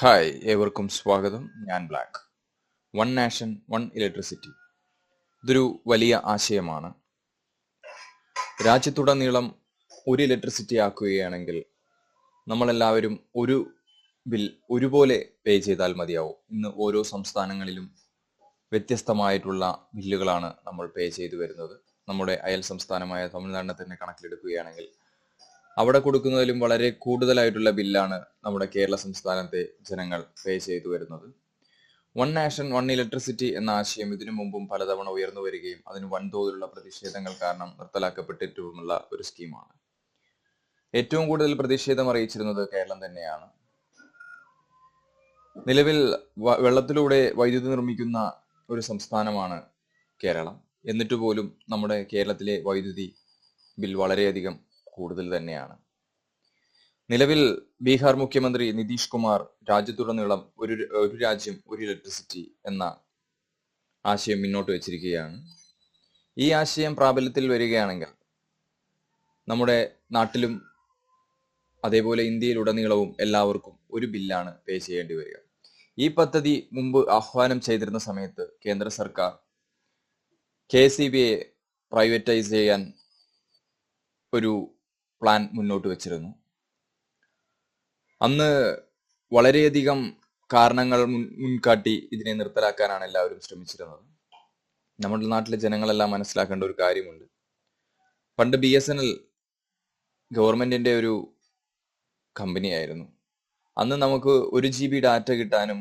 Hi ഏവർക്കും സ്വാഗതം. ഞാൻ Black. One nation one electricity. ഇതൊരു വലിയ ആശയമാണ്. രാജ്യത്തുടനീളം ഒരു ഇലക്ട്രിസിറ്റി ആക്കുകയാണെങ്കിൽ നമ്മളെല്ലാവരും ഒരു ബിൽ ഒരുപോലെ പേ ചെയ്താൽ മതിയാവും. ഇന്ന് ഓരോ സംസ്ഥാനങ്ങളിലും വ്യത്യസ്തമായിട്ടുള്ള ബില്ലുകളാണ് നമ്മൾ പേ ചെയ്തു വരുന്നത്. നമ്മുടെ അയൽ സംസ്ഥാനമായ തമിഴ്നാടിനെ തന്നെ കണക്കിലെടുക്കുകയാണെങ്കിൽ അവിടെ കൊടുക്കുന്നതിലും വളരെ കൂടുതലായിട്ടുള്ള ബില്ലാണ് നമ്മുടെ കേരള സംസ്ഥാനത്തെ ജനങ്ങൾ പേ ചെയ്തു വരുന്നത്. വൺ നാഷൻ വൺ ഇലക്ട്രിസിറ്റി എന്ന ആശയം ഇതിനു മുമ്പും പലതവണ ഉയർന്നു വരികയും അതിന് വൻതോതിലുള്ള പ്രതിഷേധങ്ങൾ കാരണം നിർത്തലാക്കപ്പെട്ടിട്ടുമുള്ള ഒരു സ്കീമാണ് ഏറ്റവും കൂടുതൽ പ്രതിഷേധം അറിയിച്ചിരുന്നത് കേരളം തന്നെയാണ്. നിലവിൽ വെള്ളത്തിലൂടെ വൈദ്യുതി നിർമ്മിക്കുന്ന ഒരു സംസ്ഥാനമാണ് കേരളം. എന്നിട്ട് പോലും നമ്മുടെ കേരളത്തിലെ വൈദ്യുതി ബിൽ വളരെയധികം കൂടുതൽ തന്നെയാണ്. നിലവിൽ ബീഹാർ മുഖ്യമന്ത്രി നിതീഷ് കുമാർ രാജ്യത്തുടനീളം ഒരു ഒരു രാജ്യം ഒരു ഇലക്ട്രിസിറ്റി എന്ന ആശയം മുന്നോട്ട് വെച്ചിരിക്കുകയാണ്. ഈ ആശയം പ്രാബല്യത്തിൽ വരികയാണെങ്കിൽ നമ്മുടെ നാട്ടിലും അതേപോലെ ഇന്ത്യയിലുടനീളവും എല്ലാവർക്കും ഒരു ബില്ലാണ് പേ ചെയ്യേണ്ടി വരിക. ഈ പദ്ധതി മുമ്പ് ആഹ്വാനം ചെയ്തിരുന്ന സമയത്ത് കേന്ദ്ര സർക്കാർ കെ സി ബിയെ പ്രൈവറ്റൈസ് ചെയ്യാൻ ഒരു പ്ലാൻ മുന്നോട്ട് വെച്ചിരുന്നു. അന്ന് വളരെയധികം കാരണങ്ങൾ മുൻ മുൻകാട്ടി ഇതിനെ നിർത്തലാക്കാനാണ് എല്ലാവരും ശ്രമിച്ചിരുന്നത്. നമ്മുടെ നാട്ടിലെ ജനങ്ങളെല്ലാം മനസ്സിലാക്കേണ്ട ഒരു കാര്യമുണ്ട്. പണ്ട് ബി എസ് എൻ എൽ ഗവൺമെന്റിന്റെ ഒരു കമ്പനിയായിരുന്നു. അന്ന് നമുക്ക് ഒരു ജി ബി ഡാറ്റ കിട്ടാനും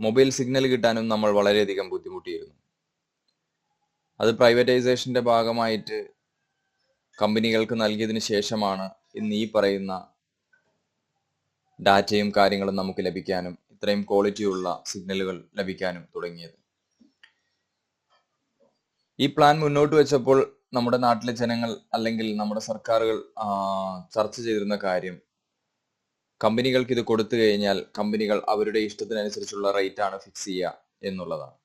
മൊബൈൽ സിഗ്നൽ കിട്ടാനും നമ്മൾ വളരെയധികം ബുദ്ധിമുട്ടിയിരുന്നു. അത് പ്രൈവറ്റൈസേഷന്റെ ഭാഗമായിട്ട് കമ്പനികൾക്ക് നൽകിയതിനു ശേഷമാണ് ഇന്ന് ഈ പറയുന്ന ഡാറ്റയും കാര്യങ്ങളും നമുക്ക് ലഭിക്കാനും ഇത്രയും ക്വാളിറ്റിയുള്ള സിഗ്നലുകൾ ലഭിക്കാനും തുടങ്ങിയത്. ഈ പ്ലാൻ മുന്നോട്ട് വെച്ചപ്പോൾ നമ്മുടെ നാട്ടിലെ ജനങ്ങൾ അല്ലെങ്കിൽ നമ്മുടെ സർക്കാരുകൾ ചർച്ച ചെയ്തിരുന്ന കാര്യം കമ്പനികൾക്ക് ഇത് കൊടുത്തു കഴിഞ്ഞാൽ കമ്പനികൾ അവരുടെ ഇഷ്ടത്തിനനുസരിച്ചുള്ള റേറ്റ് ആണ് ഫിക്സ് ചെയ്യുക എന്നുള്ളതാണ്.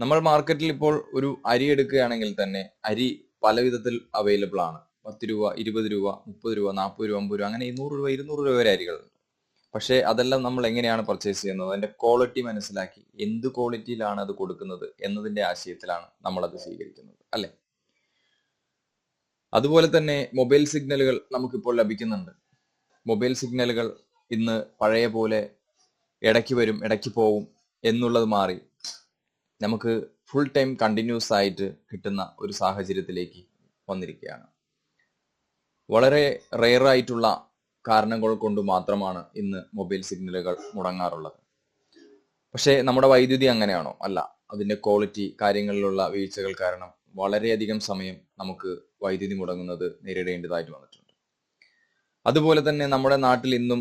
നമ്മൾ മാർക്കറ്റിൽ ഇപ്പോൾ ഒരു അരി എടുക്കുകയാണെങ്കിൽ തന്നെ അരി പല വിധത്തിൽ അവൈലബിൾ ആണ്. പത്ത് രൂപ ഇരുപത് രൂപ മുപ്പത് രൂപ നാൽപ്പത് രൂപ അമ്പത് രൂപ അങ്ങനെ ഇരുന്നൂറ് രൂപ ഇരുന്നൂറ് രൂപ വരെ അരികളുണ്ട് പക്ഷേ അതെല്ലാം നമ്മൾ എങ്ങനെയാണ് പർച്ചേസ് ചെയ്യുന്നത്? അതിന്റെ ക്വാളിറ്റി മനസ്സിലാക്കി എന്ത് ക്വാളിറ്റിയിലാണ് അത് കൊടുക്കുന്നത് എന്നതിന്റെ ആശയത്തിലാണ് നമ്മൾ അത് സ്വീകരിക്കുന്നത്. അല്ലെ? അതുപോലെ തന്നെ മൊബൈൽ സിഗ്നലുകൾ നമുക്കിപ്പോൾ ലഭിക്കുന്നുണ്ട്. മൊബൈൽ സിഗ്നലുകൾ ഇന്ന് പഴയ പോലെ ഇടയ്ക്ക് വരും ഇടയ്ക്ക് പോവും എന്നുള്ളത് മാറി. നമുക്ക് ഫുൾ ടൈം കണ്ടിന്യൂസ് ആയിട്ട് കിട്ടുന്ന ഒരു സാഹചര്യത്തിലേക്ക് വന്നിരിക്കുകയാണ്. വളരെ റെയർ ആയിട്ടുള്ള കാരണങ്ങൾ കൊണ്ട് മാത്രമാണ് ഇന്ന് മൊബൈൽ സിഗ്നലുകൾ മുടങ്ങാറുള്ളത്. പക്ഷേ നമ്മുടെ വൈദ്യുതി അങ്ങനെയാണോ? അല്ല. അതിന്റെ ക്വാളിറ്റി കാര്യങ്ങളിലുള്ള വീഴ്ചകൾ കാരണം വളരെയധികം സമയം നമുക്ക് വൈദ്യുതി മുടങ്ങുന്നത് നേരിടേണ്ടതായിട്ട് വന്നിട്ടുണ്ട്. അതുപോലെ തന്നെ നമ്മുടെ നാട്ടിൽ ഇന്നും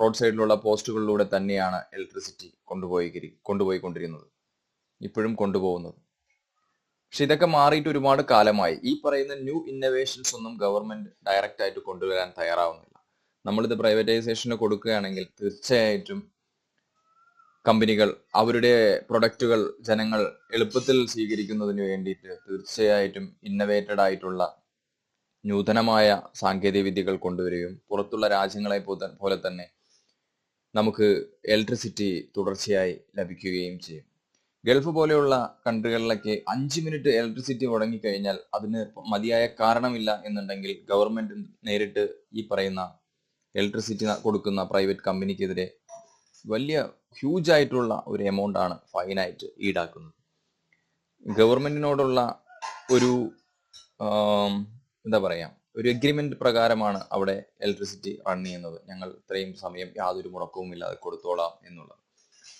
റോഡ് സൈഡിലുള്ള പോസ്റ്റുകളിലൂടെ തന്നെയാണ് ഇലക്ട്രിസിറ്റി കൊണ്ടുപോയി കൊണ്ടുപോയിക്കൊണ്ടിരുന്നത് ഇപ്പോഴും കൊണ്ടുപോകുന്നത്. പക്ഷെ ഇതൊക്കെ മാറിയിട്ട് ഒരുപാട് കാലമായി. ഈ പറയുന്ന ന്യൂ ഇന്നോവേഷൻസ് ഒന്നും ഗവൺമെന്റ് ഡയറക്റ്റ് ആയിട്ട് കൊണ്ടുവരാൻ തയ്യാറാവുന്നില്ല. നമ്മളിത് പ്രൈവറ്റൈസേഷന് കൊടുക്കുകയാണെങ്കിൽ തീർച്ചയായിട്ടും കമ്പനികൾ അവരുടെ പ്രൊഡക്റ്റുകൾ ജനങ്ങൾ എളുപ്പത്തിൽ സ്വീകരിക്കുന്നതിന് വേണ്ടിയിട്ട് തീർച്ചയായിട്ടും ഇന്നവേറ്റഡ് ആയിട്ടുള്ള നൂതനമായ സാങ്കേതിക വിദ്യകൾ കൊണ്ടുവരികയും പുറത്തുള്ള രാജ്യങ്ങളെ പോലെ തന്നെ നമുക്ക് ഇലക്ട്രിസിറ്റി തുടർച്ചയായി ലഭിക്കുകയും ചെയ്യും. ഗൾഫ് പോലെയുള്ള കൺട്രികളിലൊക്കെ അഞ്ച് മിനിറ്റ് ഇലക്ട്രിസിറ്റി മുടങ്ങിക്കഴിഞ്ഞാൽ അതിന് മതിയായ കാരണമില്ല എന്നുണ്ടെങ്കിൽ ഗവൺമെന്റ് നേരിട്ട് ഈ പറയുന്ന ഇലക്ട്രിസിറ്റി കൊടുക്കുന്ന പ്രൈവറ്റ് കമ്പനിക്കെതിരെ വലിയ ഹ്യൂജ് ആയിട്ടുള്ള ഒരു എമൗണ്ട് ആണ് ഫൈനായിട്ട് ഈടാക്കുന്നത്. ഗവൺമെന്റിനോടുള്ള ഒരു എന്താ പറയാ ഒരു എഗ്രിമെന്റ് പ്രകാരമാണ് അവിടെ ഇലക്ട്രിസിറ്റി റൺ ചെയ്യുന്നത്. ഞങ്ങൾ ഇത്രയും സമയം യാതൊരു മുടക്കവും ഇല്ലാതെ കൊടുത്തോളാം എന്നുള്ളത്.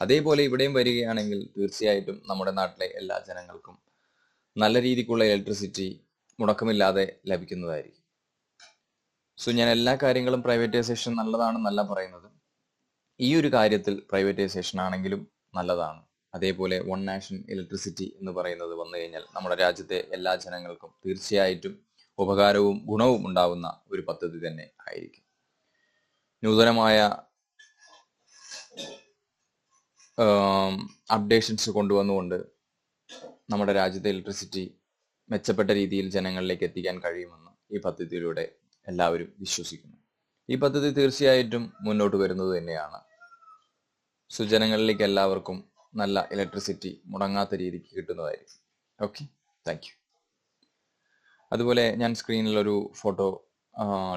അതേപോലെ ഇവിടെയും വരികയാണെങ്കിൽ തീർച്ചയായിട്ടും നമ്മുടെ നാട്ടിലെ എല്ലാ ജനങ്ങൾക്കും നല്ല രീതിക്കുള്ള ഇലക്ട്രിസിറ്റി മുടക്കമില്ലാതെ ലഭിക്കുന്നതായിരിക്കും. സോ ഞാൻ എല്ലാ കാര്യങ്ങളും പ്രൈവറ്റൈസേഷൻ നല്ലതാണെന്നല്ല പറയുന്നത്. ഈ ഒരു കാര്യത്തിൽ പ്രൈവറ്റൈസേഷൻ ആണെങ്കിലും നല്ലതാണ്. അതേപോലെ വൺ നാഷൻ ഇലക്ട്രിസിറ്റി എന്ന് പറയുന്നത് വന്നു കഴിഞ്ഞാൽ നമ്മുടെ രാജ്യത്തെ എല്ലാ ജനങ്ങൾക്കും തീർച്ചയായിട്ടും ഉപകാരവും ഗുണവും ഉണ്ടാവുന്ന ഒരു പദ്ധതി തന്നെ ആയിരിക്കും. നൂതനമായ അപ്ഡേഷൻസ് കൊണ്ടുവന്നുകൊണ്ട് നമ്മുടെ രാജ്യത്തെ ഇലക്ട്രിസിറ്റി മെച്ചപ്പെട്ട രീതിയിൽ ജനങ്ങളിലേക്ക് എത്തിക്കാൻ കഴിയുമെന്ന് ഈ പദ്ധതിയിലൂടെ എല്ലാവരും വിശ്വസിക്കുന്നു. ഈ പദ്ധതി തീർച്ചയായിട്ടും മുന്നോട്ട് വരുന്നത് തന്നെയാണ്. സുജനങ്ങളിലേക്ക് എല്ലാവർക്കും നല്ല ഇലക്ട്രിസിറ്റി മുടങ്ങാത്ത രീതിക്ക് കിട്ടുന്നതായിരിക്കും. ഓക്കെ താങ്ക് അതുപോലെ ഞാൻ സ്ക്രീനിൽ ഒരു ഫോട്ടോ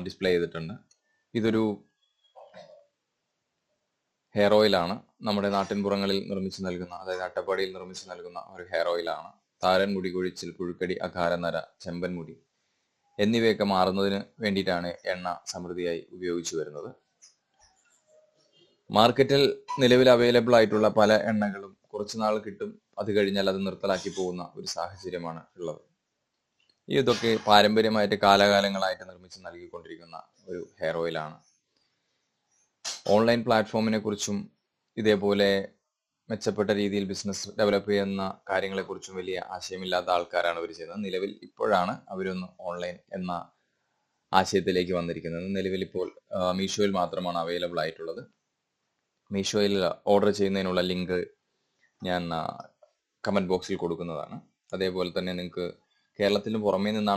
ഡിസ്പ്ലേ ചെയ്തിട്ടുണ്ട്. ഇതൊരു ഹെയർ ഓയിലാണ് നമ്മുടെ നാട്ടിൻപുറങ്ങളിൽ നിർമ്മിച്ചു നൽകുന്ന അതായത് അട്ടപ്പാടിയിൽ നിർമ്മിച്ചു നൽകുന്ന ഒരു ഹെയർ ഓയിലാണ് താരൻ മുടി കൊഴിച്ചിൽ പുഴുക്കടി അകാരനര ചെമ്പൻ മുടി എന്നിവയൊക്കെ മാറുന്നതിന് വേണ്ടിയിട്ടാണ് എണ്ണ സമൃദ്ധിയായി ഉപയോഗിച്ചു വരുന്നത്. മാർക്കറ്റിൽ നിലവിൽ അവൈലബിൾ ആയിട്ടുള്ള പല എണ്ണകളും കുറച്ചു നാൾ കിട്ടും അത് കഴിഞ്ഞാൽ അത് നിർത്തലാക്കി പോകുന്ന ഒരു സാഹചര്യമാണ് ഉള്ളത്. ഇതൊക്കെ പാരമ്പര്യമായിട്ട് കാലാകാലങ്ങളായിട്ട് നിർമ്മിച്ച് നൽകിക്കൊണ്ടിരിക്കുന്ന ഒരു ഹെയർ ഓയിലാണ് ഓൺലൈൻ പ്ലാറ്റ്ഫോമിനെ കുറിച്ചും ഇതേപോലെ മെച്ചപ്പെട്ട രീതിയിൽ ബിസിനസ് ഡെവലപ്പ് ചെയ്യുന്ന കാര്യങ്ങളെക്കുറിച്ചും വലിയ ആശയമില്ലാത്ത ആൾക്കാരാണ് ഇവർ ചെയ്യുന്നത്. നിലവിൽ ഇപ്പോഴാണ് അവരൊന്ന് ഓൺലൈൻ എന്ന ആശയത്തിലേക്ക് വന്നിരിക്കുന്നത്. നിലവിൽ ഇപ്പോൾ മീഷോയിൽ മാത്രമാണ് അവൈലബിൾ ആയിട്ടുള്ളത്. മീഷോയിൽ ഓർഡർ ചെയ്യുന്നതിനുള്ള ലിങ്ക് ഞാൻ കമന്റ് ബോക്സിൽ കൊടുക്കുന്നതാണ്. അതേപോലെ തന്നെ നിങ്ങൾക്ക് കേരളത്തിന് പുറമേ നിന്നാണ്